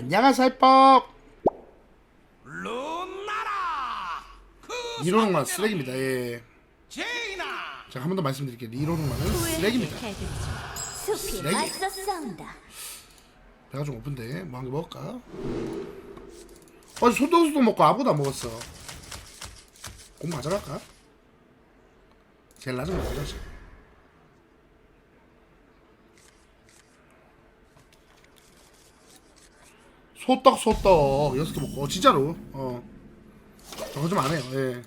안녕하세요 법 룬나라 그 리로롱만 쓰레기입니다. 예. 제이나. 제가 한 번 더 말씀드릴게요. 리로롱만은 쓰레기입니다. 쓰레기. 배가 좀 고픈데 뭐 한 개 먹을까? 어제 소떡소떡 먹고 아무도 안 먹었어. 공 가져갈까? 제일 낮은 거 가져가자 소떡 소떡 여섯 개 먹고 어, 진짜로 어 저거 좀 안 해요 예.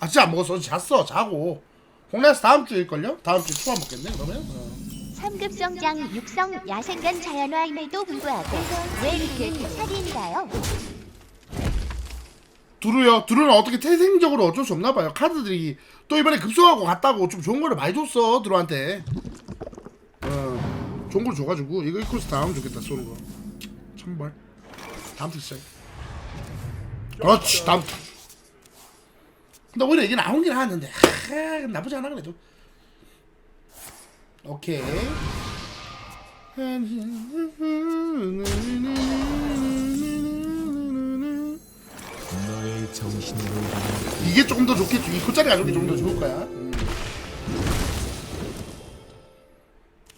아 진짜 안 먹었어 잤어 자고 홍래에서 다음 주일걸요? 다음 주에 추가 먹겠네 그러면 어. 3급 성장 육성 야생견 자연화임에도 불구하고 왜 이렇게 살인가요? 두루요. 두루는 어떻게 태생적으로 어쩔 수 없나 봐요. 카드들이 또 이번에 급소하고 갔다고 좀 좋은 거를 많이 줬어 두루한테. 어, 좋은 걸 줘가지고 이거 이코스 다음 좋겠다 쏘는 거. 천벌. 다음 트 시작. 그렇지 다음 트. 근데 오히려 이게 게 나았는데 하, 나쁘지 않아 그래도. 오케이. 이게 조금 더 좋겠죠. 이 코짜리 가져오기 조금 더 좋을 거야. 음.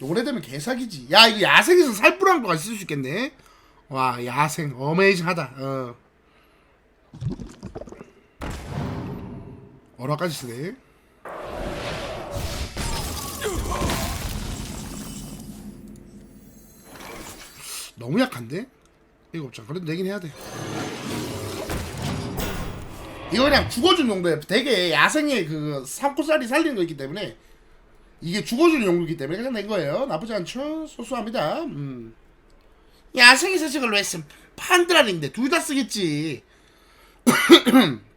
오래되면 개사기지. 야 이거 야생에서 살뿌랑도가 있을 수 있겠네. 와 야생 어메이징하다. 어. 어라까지 쓰네. 너무 약한데? 이거 없자. 그래도 내긴 해야 돼. 이거 그냥 죽어주는 용도에 되게 야생의 그 삼코살이 살리는 거 있기 때문에 이게 죽어주는 용도이기 때문에 그냥 낸 거예요. 나쁘지 않죠? 소소합니다. 음. 야생에서 저걸로 했으면 판드라는데 둘 다 쓰겠지.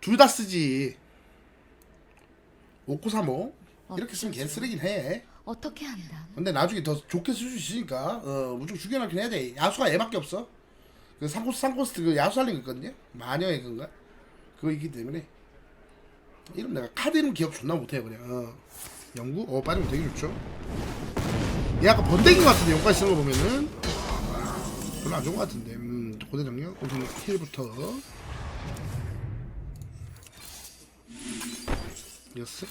둘 다 쓰지. 오코사모 이렇게 쓰면 개 쓰레긴 해. 어떻게 한다? 근데 나중에 더 좋게 쓸 수 있으니까 어 무조건 죽여놓긴 해야 돼. 야수가 얘밖에 없어. 그 삼코스 삼코스트 그 야수 살린 거 있거든요. 마녀의 건가? 그거 있기 때문에 이름 내가 카드 이름 기억 존나 못해요 그냥. 어. 영구? 어 빠지면 되게 좋죠. 얘 아까 번데기인 것 같은데 용까지 쓰는 거 보면은 별로 안 좋은 것 같은데. 음 고대 정력 우선 힐부터 여섯.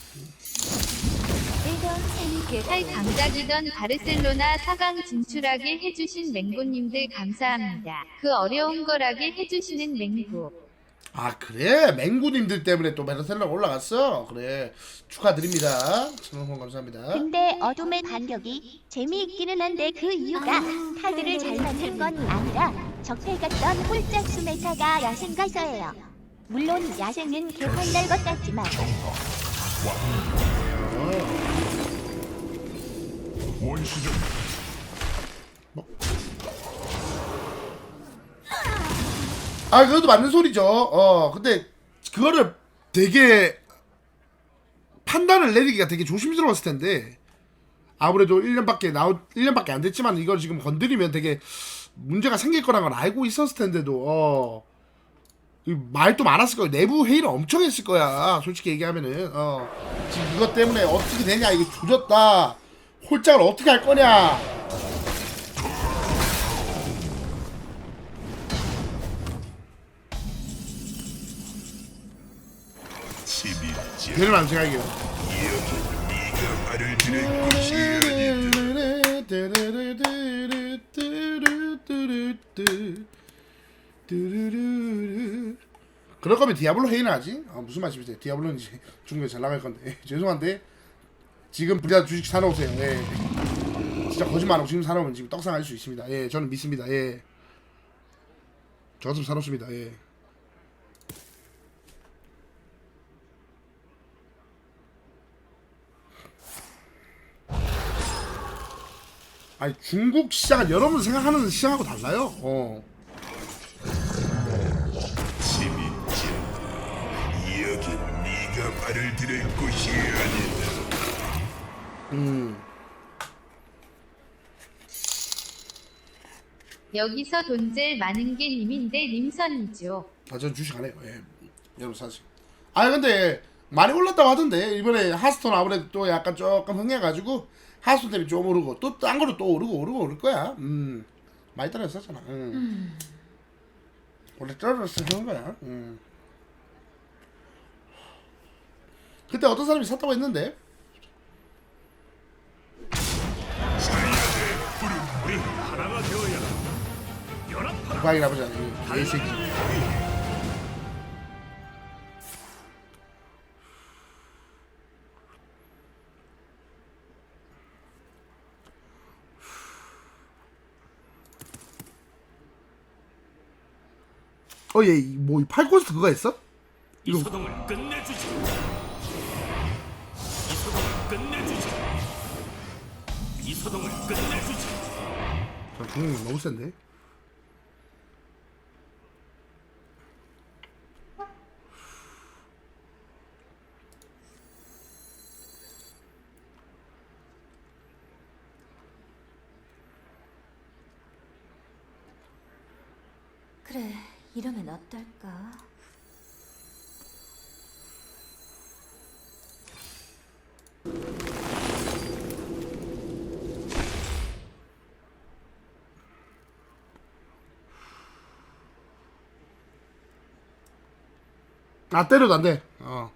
살 강작이던 바르셀로나 4강 진출하게 해주신 맹구님들 감사합니다. 그 어려운 거라게 해주시는 맹구. 아 그래? 맹구님들 때문에 또 베르셀라 올라갔어? 그래. 축하드립니다. 천원권 감사합니다. 근데 어둠의 반격이 재미있기는 한데 그 이유가 카드를 잘 만든 건 아니라 적폐 같던 홀짝 수 메타가 야생 가서예요. 물론 야생은 개판 날 것 같지만. 원시적 아 그것도 맞는 소리죠. 어 근데 그거를 되게 판단을 내리기가 되게 조심스러웠을 텐데. 아무래도 1년밖에 나오 1년밖에 안 됐지만 이걸 지금 건드리면 되게 문제가 생길 거라는 걸 알고 있었을 텐데도 어. 이 말도 많았을 거야 내부 회의를 엄청 했을 거야 솔직히 얘기하면은. 어. 지금 이것 때문에 어떻게 되냐 이게 조졌다. 홀짝을 어떻게 할 거냐 되는 안 아니다 그럴 거면 디아블로 헤이나 하지? 아, 무슨 말씀이세요? 디아블로는 이제 중국에 잘 나갈 건데 죄송한데 지금 부자 주식 사놓으세요. 예. 진짜 거짓말하고 지금 사놓으면 지금 떡상할 수 있습니다. 예, 저는 믿습니다. 예. 저 같으면 사놓습니다. 예. 아니 중국 시장은 여러분 생각하는 시장하고 달라요. 어. 집이지 여기 네가 말을 들을 곳이 아니다 여기서 돈질 많은 게 님인데 님선이죠. 아, 전 주식 안 해요. 예. 여러분 사실. 아 근데 많이 올랐다고 하던데 이번에 하스톤 아무래도 또 약간 조금 흥해가지고 하수 때문에 좀 오르고 또 딴 거로 또 오르고 오르고 오를 거야. 음 많이 떨어졌잖아. 음. 원래 떨어졌어 그런 거야. 음. 그때 어떤 사람이 샀다고 했는데 우리 하나가 되어야 연합하라. 국왕이 아버지 아니 개새끼. 어얘 뭐 팔코스트 그거 했어? 이 소동을 끝내주지. 이 소동을 끝내주지. 이 소동을 끝내주지. 저 중국이 너무 센데. 그래, 이러면 어떨까? 아 때려도 안 돼. 어.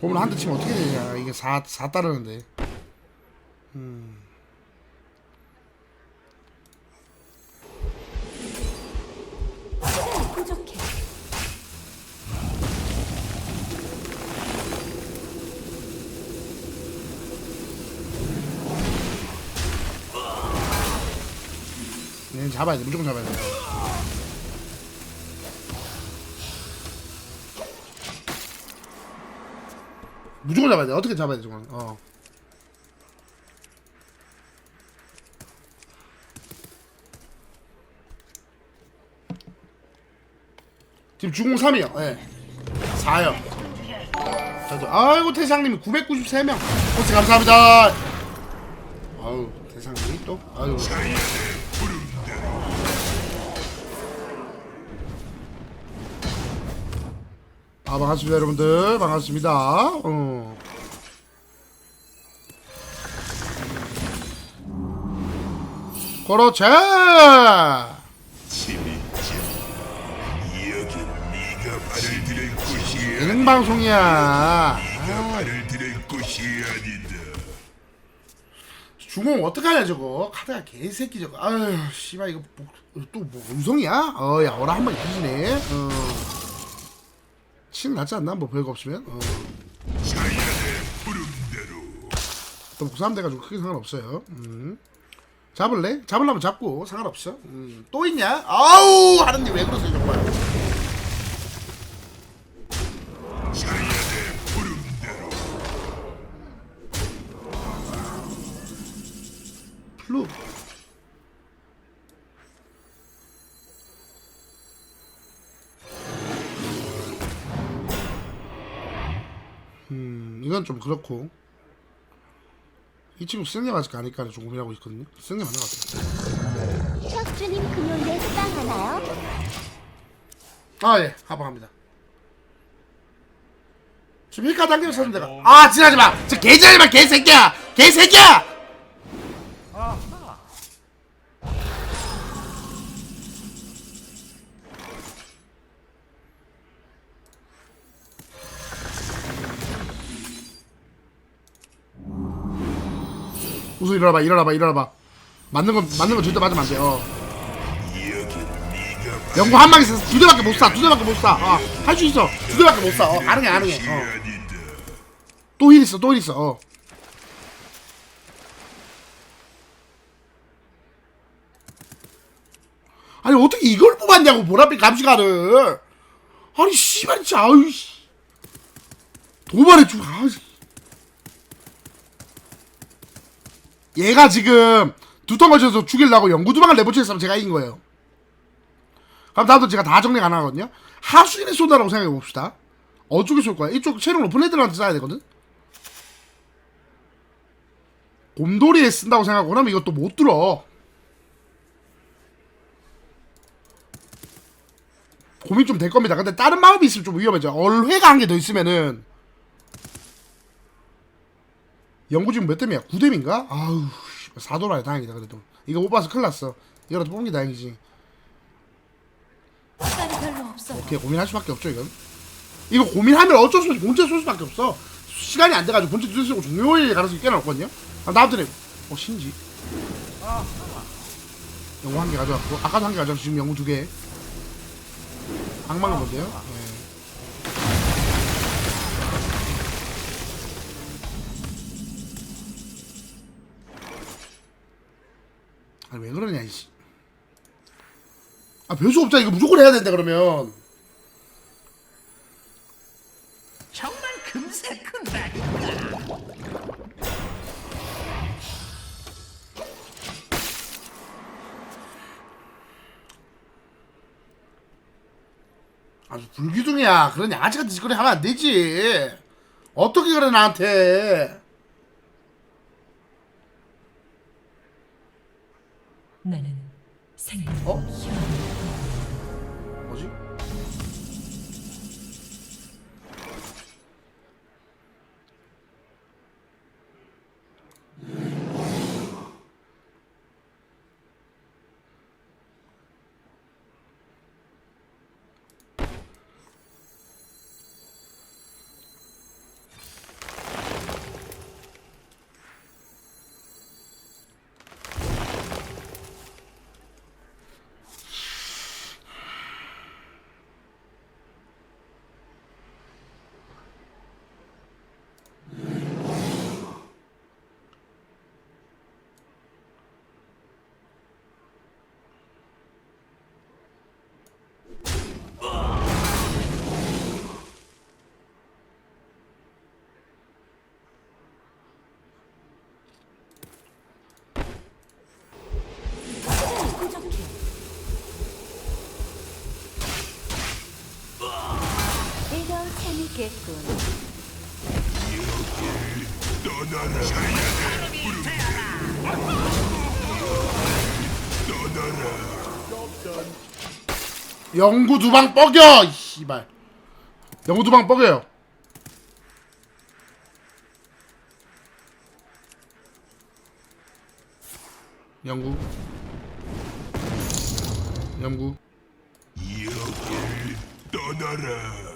곰을 한대 치면 어떻게 되냐? 이게 4, 4 따르는데. 부 잡아야 돼. 무조건 잡아야 돼. 무조건 잡아야 돼. 어떻게 잡아야 돼, 저건. 어. 지금 주공 3이요. 예. 4요. 저도 아이고 태상님이 993명. 호스 감사합니다. 아유 태상님이 또 아유. 반갑습니다 여러분들 반갑습니다 어. 그렇지 재밌지. 여긴 네가 발을 들일 곳이 아니. 예능 방송이야 네가 발을 들일 곳이 아니다. 주공 어떡하냐 저거 카드가 개새끼 저거 아유 씨발 이거 뭐, 또뭐 음성이야 어야 어라 한번 입히시네 어 치는 낫지 않나 뭐 별거 없으면 어. 또 복사하면 돼가지고 크게 상관없어요 음. 잡을래? 잡으려면 잡고 상관없어 음. 또 있냐? 아우 하는데 왜 그러세요 정말 자연의 부름대로. 이건 좀 그렇고 이 친구 승리 아직 아닐까 좀 고민하고 있거든요 승리 맞는 것 같아요 혁주님 금요일에 수강하나요? 아 예 하방합니다 지금 힐카 당기면 사는 데가 아 지나지 마! 저 개지나지 마 개새끼야! 개새끼야! 우수 일어나봐 일어나봐 일어나봐 맞는 건 맞는 건 절대 맞으면 안돼 어. 연구 한 방에 있어서 두 대밖에 못 쏴, 두 대밖에 못 쏴. 어, 할 수 있어. 두 대밖에 못 쏴. 어, 가능해, 가능해. 어. 아니다. 또일 있어, 또일 있어. 어. 아니 어떻게 이걸 뽑았냐고 보라빛 감시가를. 아니 씨발 진짜 아유 씨. 도발해 주. 아. 씨. 얘가 지금 두통 걸쳐서 죽이려고 연구두방을 내보냈으면 제가 이긴 거예요. 그럼 나도 제가 다 정리 가능하거든요. 하수인의 쏜다라고 생각해 봅시다. 어쪽에 쏠 거야? 이쪽 체력 높은 애들한테 쏴야 되거든. 곰돌이에 쓴다고 생각하고 그러면 이것도 못 들어. 고민 좀 될 겁니다. 근데 다른 마법이 있으면 좀 위험해져. 얼회가 한 개 더 있으면은 영구 지금 몇 댐이야? 9댐인가? 아우 4도라야 다행이다 그래도 이거 못 봐서 큰일 났어 이거라도 뽑은 게 다행이지. 오케이 고민할 수밖에 없죠 이건 이거 고민하면 어쩔 수 없이 본체 쏠 수밖에 없어 시간이 안 돼가지고 본체 두드리고 종료일 가능성이 꽤나 높거든요 아, 나부터 어 신지 영구 한개 가져왔고 아까도 한 개 가져왔고 지금 영구 두개 악마가 뭔데요? 네. 아 별수 없잖아 이거 무조건 해야 된다 그러면. 정말 금세 큰다. 아주 불기둥이야. 그런 양아치 같은 짓거리 하면 안 되지. 어떻게 그래 나한테? 나는 생명 어? 뭐지? 부족해. 이거 재밌겠군. 떠나라 영구 두 방 뻐겨 이 씨발. 영구 두 방 뻐겨요. 영구. 영구. 여길 떠나라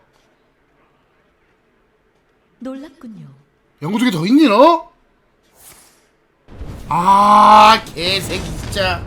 놀랍군요. 영구 두개더 있니 너? 아 개새끼 진짜